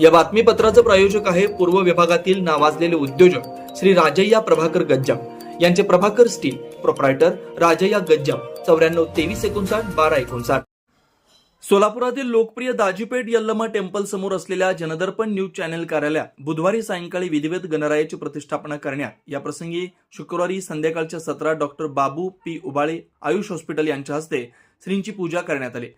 या बातमीपत्राचं प्रायोजक आहे पूर्व विभागातील नावाजलेले उद्योजक श्री राजय्या प्रभाकर गज्जाम. यांचे प्रभाकर स्टील प्रोप्रायटर राजय्या गज्जाम. चौऱ्याण्णव तेवीस एकोणसाठ बारा एकोणसाठ. सोलापुरातील लोकप्रिय दाजीपेठ यल्लमा टेम्पल समोर असलेल्या जनदर्पण न्यूज चॅनेल कार्यालयात बुधवारी सायंकाळी विधिवत गणरायाची प्रतिष्ठापना करण्यात या प्रसंगी शुक्रवारी संध्याकाळच्या सत्रात doctor Babu P Ubale Ayush hospital यांच्या हस्ते श्रींची पूजा करण्यात आली.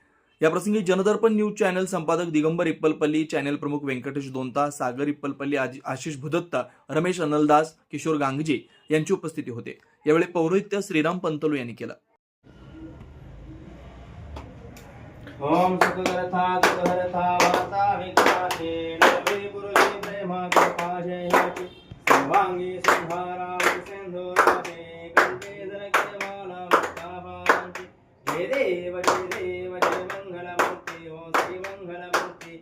या प्रसंगी जनदर्पण न्यूज चॅनल संपादक दिगंबर इप्पलपल्ली चॅनल प्रमुख व्यंकटेश दोंता सागर इप्पलपल्ली आशिष भुदत्ता रमेश अनलदास किशोर गांगजे यांची उपस्थिती होते. यावेळी पौरोहित्य श्रीराम पंतलू यांनी केलं. ओम सुखकर्ता जय देव जय देव जय श्री मंगलमूर्ति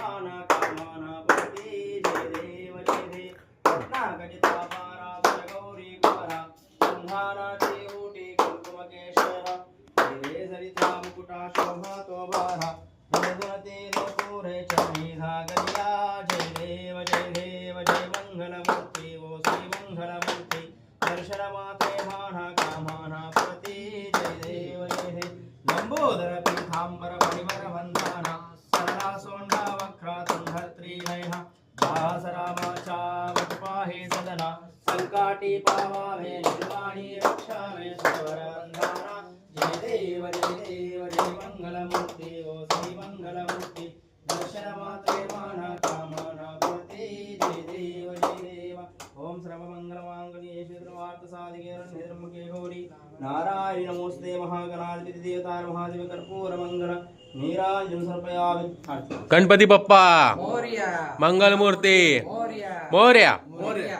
माना कामाना जय देव जय देव। पारा गौरी कुमारा संहाराची ऊटी कुंकुमकेशरा हे सरिता मुकुटा शोभा तो जय देव जय देव जय मंगलमूर्ति ओ श्री दर्शन माते माना లంబోదర పీఠాంబర పరివర వందన సరళా సోండా వక్రాతంధర్త్రీ నయన దాసరామాచావత్పాహే సదన సంకాటి పావామే నిర్వాణి రక్షామే సవరంధాన జయ దేవ జయ దేవ జయ మంగళమూర్తి ఓ శ్రీ మంగళమూర్తి దర్శనమా नारायण नमोस्ते महागणाधिपति देवतार महादेव कर्पूर मंगल नीराजन सर्पयामि गणपती बाप्पा मोर्या मंगलमूर्ती मोर्या मोर्या मोर्या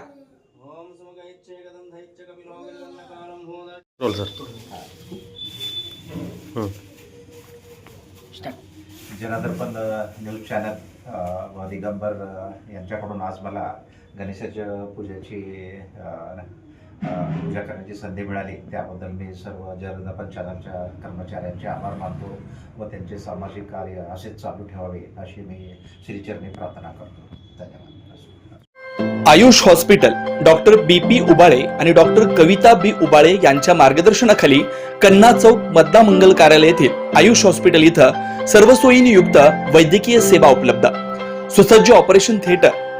ओम सुमगैच्छे गदंधैच्छ कपिलोगलन्नकालं भूत role sir Janardhan news channel अ, व दिगंबर अ, यांच्याकडून आज मला गणेशाच्या पूजेची अ, अ, पूजा करण्याची संधी मिळाली. त्याबद्दल मी सर्व जनार्दन चॅनलच्या कर्मचाऱ्यांचे आभार मानतो व त्यांचे सामाजिक कार्य असेच चालू ठेवावे अशी मी श्रीचरणी प्रार्थना करतो. धन्यवाद. Ayush hospital doctor B P Ubale आणि डॉक्टर कविता बी उबाळे यांच्या मार्गदर्शनाखाली कन्ना चौक मतदा मंगल कार्यालय येथील आयुष हॉस्पिटल इथं सर्व सोयीनियुक्त वैद्यकीय सेवा उपलब्ध. सुसज्ज ऑपरेशन थिएटर